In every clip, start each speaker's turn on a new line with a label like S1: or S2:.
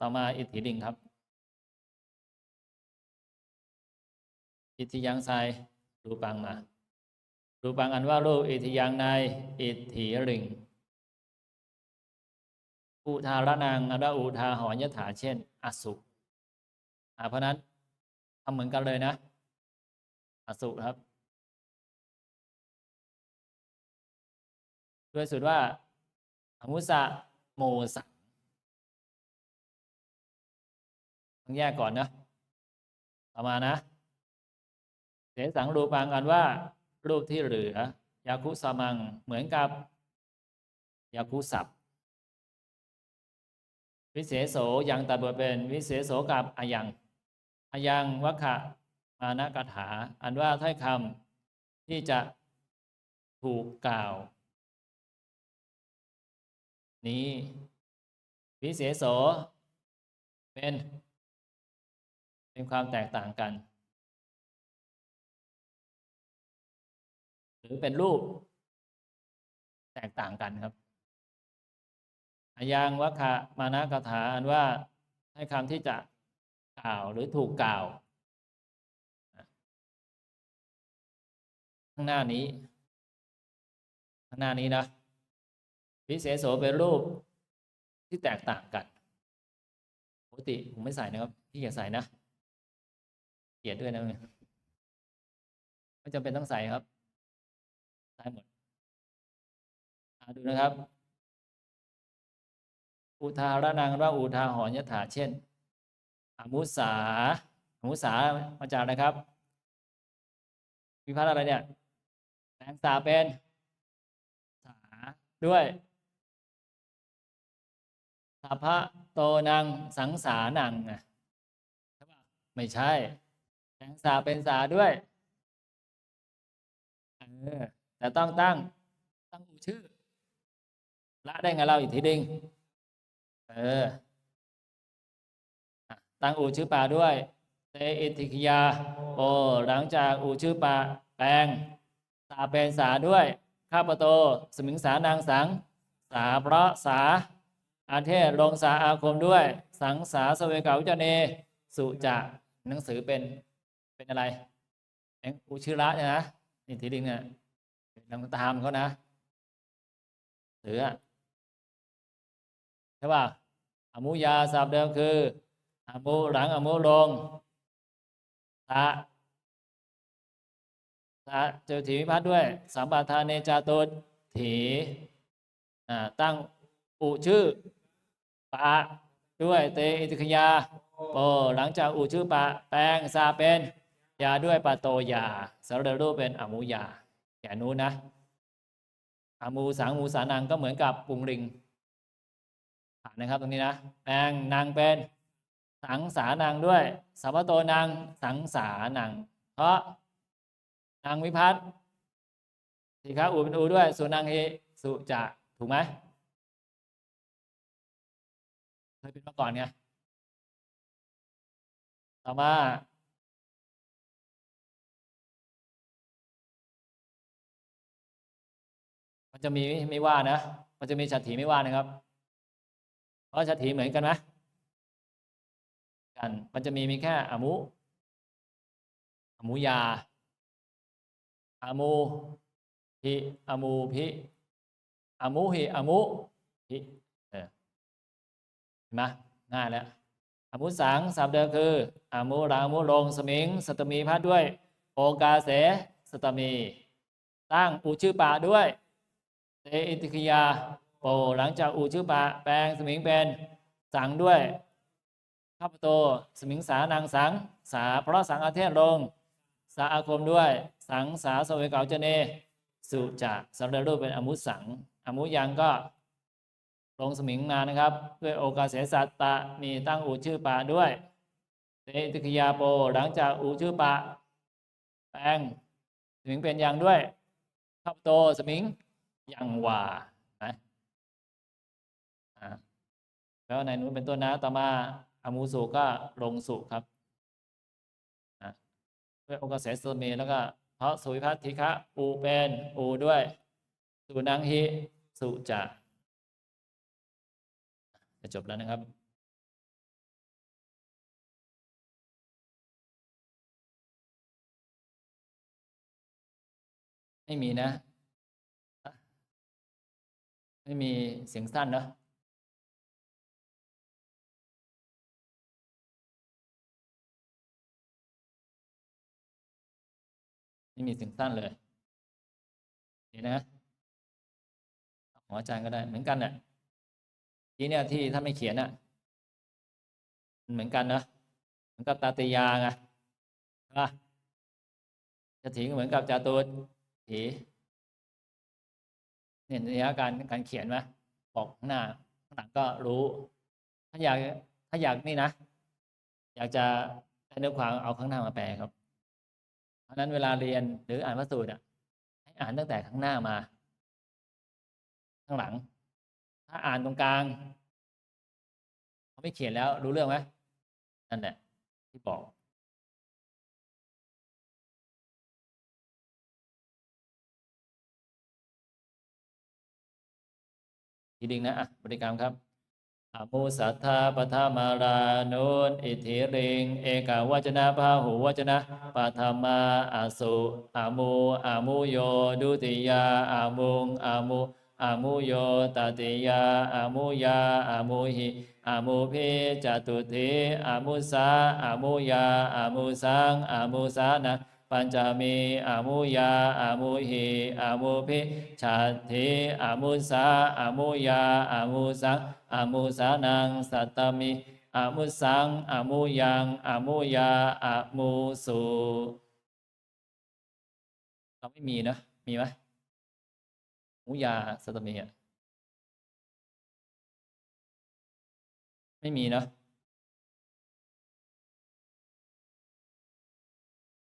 S1: ต่อมาอิทธิลิงครับ อิทธิยังไซรูปังมารูปังอันว่ารูปอิทธิยังในอิทธิลิงอุทาระนางอันว่าอุทาหอยถาเช่น อสุอ่าเพราะนั้นทำเหมือนกันเลยนะ อสุครับ ด้วยสุดว่าอมุสะโมสัง ต้องแยกก่อนนะต่อมานะเสสังรูปังอันว่า รูปที่เหลือยาคุสมังเหมือนกับยาคุสับวิเศษโสยังตัดบทเป็นวิเศษโสกับอายังอายังวัคคะมานกถา อันว่าถ้อยคำที่จะถูกกล่าว นี้วิเศษโสเป็น เป็นความแตกต่างกัน หรือเป็นรูป แตกต่างกันครับอายังวัคคะมานะกถาอันว่าให้คำที่จะกล่าวหรือถูกกล่าวข้างหน้านี้ ข้างหน้านี้นะวิเศษโสเป็นรูปที่แตกต่างกันปกติผมไม่ใส่นะครับที่อยากใส่นะ กียดด้วยนะไม่จำเป็นต้องใส่ครับใส่หมดดูนะครับ อุทาระนังว่าอุทาหอนยถาเช่นอมุสาอมุสามาจากอะครับ วิพัฒน์อะไรเนี่ยแสงสาเป็นสาด้วยสัพพะโตนังสังสานังนะไม่ใช่ แสงสาเป็นสาด้วยเออแต่ต้องตั้งตั้งอูชื่อละได้ไงเราอีกทีดิงเออตั้งอูชื่อป่าด้วยเตอิทิคยา โอหลังจากอูชื่อป่าแปลงสาเป็นสาด้วยข้าปโตสมิงสานางสัง สาเพราะสา อาเทศลงสาอาคมด้วย สังสาสเวกาวิจเน สุจะหนังสือเป็น เป็นอะไรเองอุชื่อละเนี่ยนะนี่ทีดิงเนี่ยลองตามเขานะเสือใช่ป่ะอมุยาสับเดิมคืออมุหลังอมุลงสะสะเจอถีวิพัฒน์ด้วยสัมปทานเนจาตุถีตั้งอุชื่อปะด้วยเตอิติคยาโอหลังจากอุชื่อปะแปลงซาเป็น ยาด้วยปะโตยาสารรูปเป็นอมุยาแก่นู้นนะอมูสังมูสานังก็เหมือนกับปุงริงนะครับตรงนี้นะแปลงนางเป็นสังสานางด้วยสัพโตนางสังสานางเพราะนางวิพัฒน์สีขาอูเป็นอูด้วยส่วนนางเฮสุจะถูกไหมเคยเป็นมาก่อนไงต่อมา มันจะมีไม่ว่านะ มันจะมีฉัตรถีไม่ว่านะครับเพราะฉัตรถีเหมือนกันไหมกัน มันจะมีมีแค่อมุอมุยาอมูพิอมูพิอมุหิอมุพิเออเห็นไหมง่ายแล้วอมุสังสับเดิมคืออมุรามุลงสมิงสตมีพัดด้วยโอกาเสสตมี ตั้งอุชื่อป่าด้วย เตอิติคยาโปหลังจากอุชื่อป่าแปลงสมิงเป็นสังด้วยข้าพโตสมิงสานางสัง สาเพราะสังอาเทศลง สาอาคมด้วย สังสาสเวกาเจเน สุจะสำเร็จรูปเป็นอมุสัง อมุยังก็ลงสมิงมานะครับ ด้วยโอกาสเสสัตตะมีตั้งอูชื่อปะด้วยเตติคยาโปหลังจากอูชื่อปะแปลงสมิงเป็นยังด้วยข้าพโตสมิง ยังวานะแล้วในนู้นเป็นต้นนะต่อมาอามูสุก็ลงสุครับด้วยองค์เสษตรเมแล้วก็เพราะสุวิพัทธิคะอูเป็นอูด้วยสุนังฮิสุจะจะจบแล้วนะครับไม่มีนะ ไม่มีเสียงสั้นเนอะไม่มีเสียงสั้นเลยนี่นะของอาจารย์ก็ได้เหมือนกันน่ะทีเนี่ยที่ถ้าไม่เขียนน่ะมันเหมือนกันนะเหมือนกับตาติยาไงใช่ปะจะถีก็เหมือนกับจาตุรถี เนี่ยระยะการการเขียนไหมบอกข้างหน้าข้างหลังก็รู้ ถ้าอยากถ้าอยากนี่นะ อยากจะได้เนื้อความเอาข้างหน้ามาแปลครับ เพราะฉะนั้นเวลาเรียนหรืออ่านพระสูตรอะให้อ่านตั้งแต่ข้างหน้ามา ข้างหลัง ถ้าอ่านตรงกลางเขาไม่เขียนแล้วรู้เรื่องไหมนั่นแหละที่บอก ทีดึงนะอะบริกรรมครับอมูสัทธาปทามารานุนอิทธิริงเอกาวจนะพาหูวจนะปัทมาอาสุอามูอามูโยดุติยาอามุงอามูอามุโยตติยาอามุยาอามุหิอามุพิจตุติอามุสาอามุยาอามุสังอามุสานะ ปัญจมีอามุยาอามุหิอามุพิชัตถิอามุสาอามุยาอามุสังอามุสานังสัตตมิอามุสังอามุยังอามุยาอามุสุเราไม่มีนะ มีไหมมุยาสัตตมีอะไม่มีเนาะ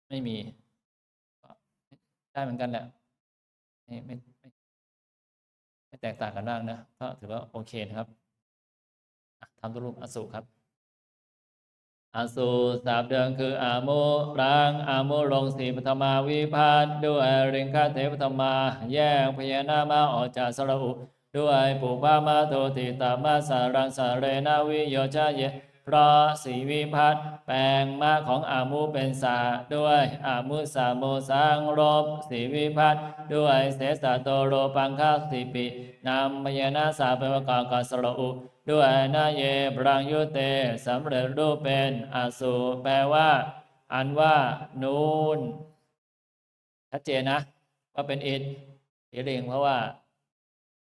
S1: ไม่มี ได้เหมือนกันแหละไม่ไม่ไม่แตกต่างกันมากนะก็ถือว่าโอเคนะครับทำตัวรูปอสุครับอสุสาบเดิมคืออาโมรังอาโมลงสีปฐมาวิพัฒน์ด้วยริงคาเทปฐมา แยกพญานามาออกจากสระอุด้วยปุปามาโทติตามาสารังสาเรนาวิโยชาเย เพราะสีวิพัฒน์แปลงมาของอามุเป็นสาด้วยอามุสาโมสังรบสีวิพัฒน์ด้วยเสสะโตโรปังคาสิปินำพยานาสาเป็นประกอบกับสระอุด้วยนาเยปรังยุเตสำเร็จรูปเป็นอสุแปลว่า อันว่า นูนชัดเจนนะ ว่าเป็นอิฐทิลิงเพราะว่า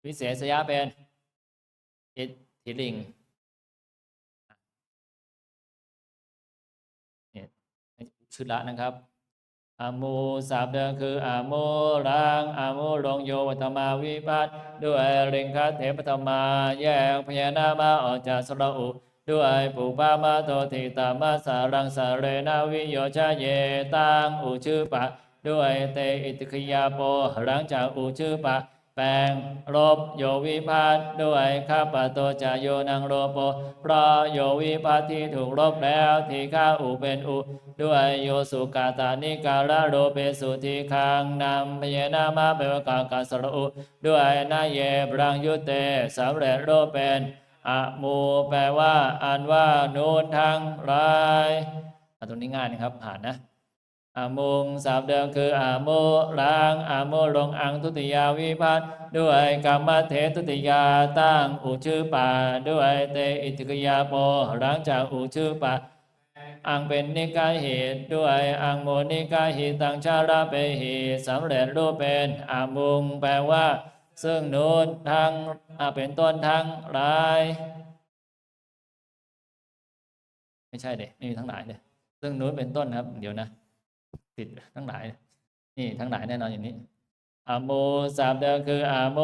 S1: วิเศษยะเป็นอิฐทิลิง ชุดละนะครับอามูสาบเดิมคืออโมรังอโมลงโยวัตมาวิพัสด้วยเริงคัตเถปตมาแยกพญานามาออกจากสระอุ ด้วยปุปามาโตติตามาสารังสาเรนาวิโยชาเยตังอุชื่อปะ ด้วยเตอิติคยาโปหลังจากอุชื่อปะ แปลงลบโยวิพัตน์ด้วยข้าปะโตจาโยนังโลโปเพราะโยวิพัตน์ที่ถูกลบแล้วที่ข้าอุเป็นอุ ด้วยโยสุกาตานิการะโรเปสุทีคังนำพเยนามาเปวกากาสรุด้วยนาเยบรังยุเตสำเร็จรูปเป็นอะมูแปลว่าอันว่านูนทั้งหลายอะตรงนี้ง่ายนะครับผ่านนะอามุงสาบเดิมคืออาโมล้างอาโมลงอังทุติยาวิพัตน์ด้วยกรรมเททุติยาตั้งอุชื่อป่าด้วยเตอิติกยาโปหลังจากอุชื่อป่า อังเป็นนิกายเหตุด้วยอังโมนิกายหิตังชาราเปหิสำเร็จรูปเป็นอามุงแปลว่า ซึ่งนูนทั้งอ่าเป็นต้นทั้งหลาย ไม่ใช่เด็ไม่มีทั้งหลายเลยซึ่งนู้นเป็นต้นครับ เดี๋ยวนะ ติดทั้งหลาย นี่ทั้งหลายแน่นอนอย่างนี้ อาโมสามเดิมคืออาโม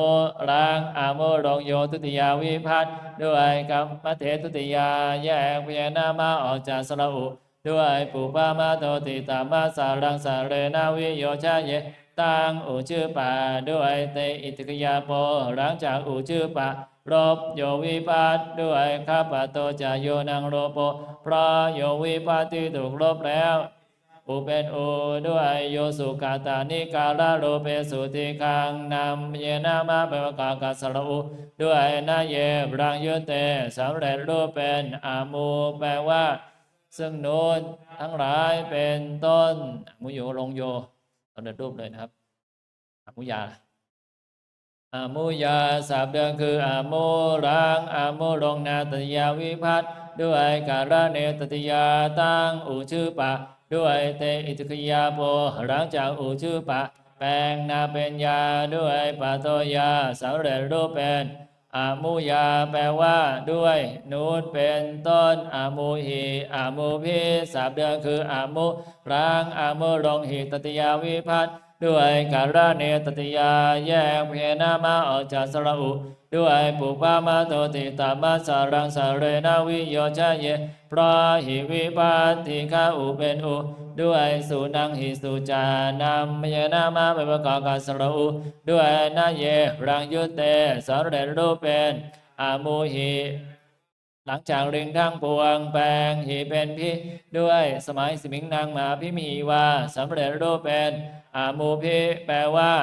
S1: ล้างอาโมลงโยทุติยาวิพัฒน์ด้วยกรรมเททุติยาแยกพยานามาออกจากสระอุด้วยปุปามาโตติตามาสารังสาเรนาวิโยชาเยตังอุชื่อป่าด้วยเตอิติกยาโปหลังจากอุชื่อป่ารบโยวิปัสด้วยข้าปะโตจาโยนังโลโปเพราะโยวิปัสที่ถูกลบแล้ว อุเป็นอุด้วยโยสุกาตานิกาลาโลเปสุติคังนำเยนามาเปวกากาสระอุด้วยนาเยบรังยุเตสำเร็จรูปเป็นอามูแปลว่า ซึ่งโน้นทั้งหลายเป็นต้นมุโยลงโยสำเร็จรูปเลยนะครับมุยาอามุยาสับเดือนคืออามุรังอามุลงนาตยาวิพัตด้วยการะเนตติยาตั้งอุชื่อปะ ด้วยเตอิทคิยาโปหลังจากอุชื่อปะ แปลงนาเป็นยาด้วยปะโตยาสำเร็จรูปเป็นอามุยาแปลว่าด้วยนูนเป็นต้นอามุหิอามุพิสับเดือนคืออามุรังอามุลงหิตติยาวิพัตด้วยการเนตติยาแยกเพนามาออกจากสระอุ ด้วยปุปามาโตติตามาสารังสาเรนาวิโยชะเยพระหิวิปัสติฆาอุเป็นอุ ด้วยสุนังหิสุจานามเยนามาเป็นประกอบกัสระอุ ด้วยนาเยรังยุเตสาเรรูปเป็นอามุหิหลังจากเรียงทั้งปวงแปลงหีเป็นพิด้วยสมัยสมิงนางหมาพิมีว่าสำเร็จรูปเป็นอามูพิแปลว่า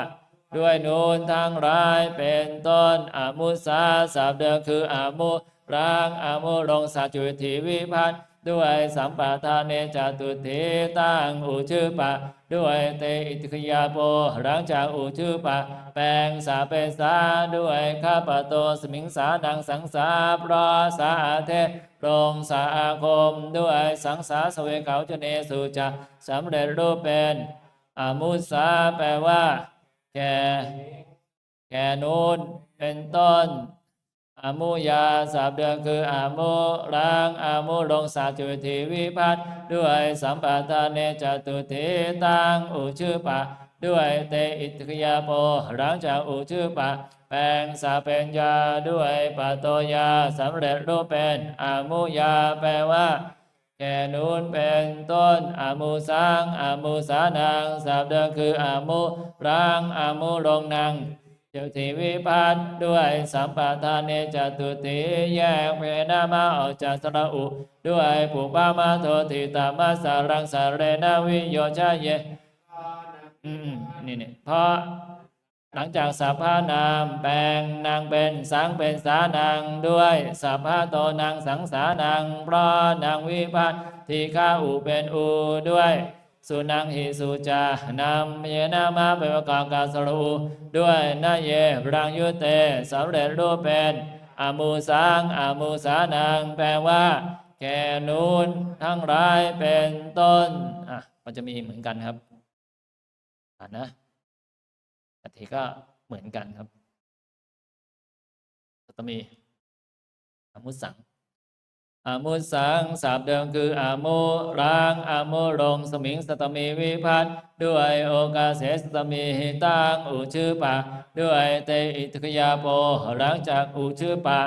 S1: ด้วยนูนทั้งร้ายเป็นต้นอามุสาสับเดิมคืออามุรางอามุลงสัจจุติวิพัฒน์ด้วยสัมปทานเนจตุติตั้งอุชื่อปะ ด้วยเตอิติขยาโปหลังจากอุชื่อปะ แปลงสาเป็นสาด้วยข้าปโตสมิงสานังสังสาปราสาเทโรงสาอาคม ด้วยสังสาสเวเขาจเนสุจะสำเร็จรูปเป็นอามุสาแปลว่า แก่ แก่นูนเป็นต้น อามุยาสับเดือนคืออามุรังอามุลงสาจุติวิพัฒน์ด้วยสัมปทานเนจตุติตังอุชื่อปะ ด้วยเตอิทธิยาโปหลังจากอุชื่อปะแปลงสาเป็นยาด้วยปะโตยาสำเร็จรูปเป็นอามุยาแปลว่า แก่นูนเป็นต้นอามูสังอามูสานังสับเดิมคืออามูรังอามูลงนังเจ้าทีวิพัฒน์ด้วยสัมปทานเนจตุติแยกเพนามาออกจากสระอุ ด้วยปุปามาโทติตามาสารังสารเรนาวิโยชาเยนี่นี่เพราะ หลังจากสัพพานามแปลงนางเป็นสังเป็นสานางด้วยสัพพะโตนางสังสานางเพราะนางวิพัฒน์ที่ข้าอุเป็นอูด้วยสุนังหิสุจานำเยนามาเป็นประกอบกาสรูด้วยนาเยรังยุเตสำเร็จรูปเป็นอามูสังอามูสานางแปลว่า แก่นูนทั้งหลายเป็นต้นอะมันจะมีเหมือนกันครับอ่านนะ อัฐิก็เหมือนกันครับสัตมีอามุสังอามุสังสาบเดิมคืออามุรังอามุรงสมิงสตมีวิพัฒน์ด้วยโอกาเสสตมีหิตังอุชื่อปะ ด้วยเตอิทคยาโปหลังจากอุชื่อปะ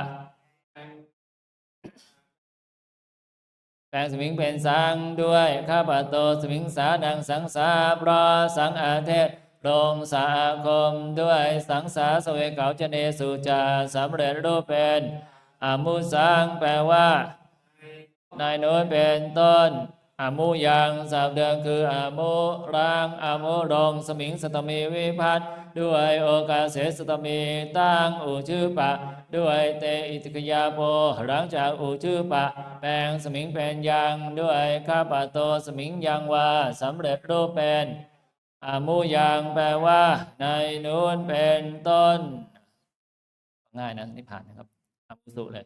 S1: แปลงสมิงเป็นสังด้วยข้าพโตสมิงสานังสังสาปราสังอาเทศ ลงสาคมด้วยสังสาสเวเกาจเนสุจาสำเร็จรูปเป็นอามุสังแปลว่า นายโน้นเป็นต้นอามุยังสับเดิมคืออามุรังอามุรงสมิงสตมีวิพัฒด้วยโอกาเสสตมีตั้งอุชื่อปะ ด้วยเตอิติกยาโปหลังจากอุชื่อปะ แปลงสมิงเป็นยังด้วยข้าปะโตสมิงยังว่าสำเร็จรูปเป็น อมุยังแปลว่า ในนู้นเป็นต้น ง่ายนะนี่ผ่านนะครับอมุสุเลย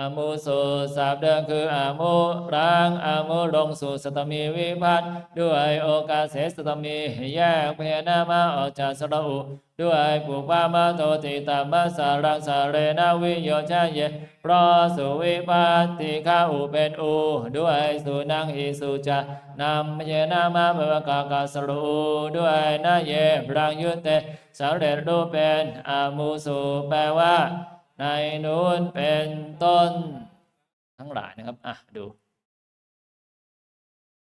S1: อมุสุสับเดิมคืออามุรังอามุลงสู่สตมีวิพัฒน์ด้วยโอกาสเสสตมีแยกเพนามาออกจากสระอุ ด้วยปุปามาโตติตามาสารังสาเรนาวิโยชาเยเพราะสุวิปัสติข้าอุเป็นอู ด้วยสุนังหิสุจานำเยนามาเบวกากาสรูด้วยนาเยรังยุตเตสำเรรูปเป็นอามูสุแปลว่า ในนู้นเป็นต้นทั้งหลายนะครับ อะ ดู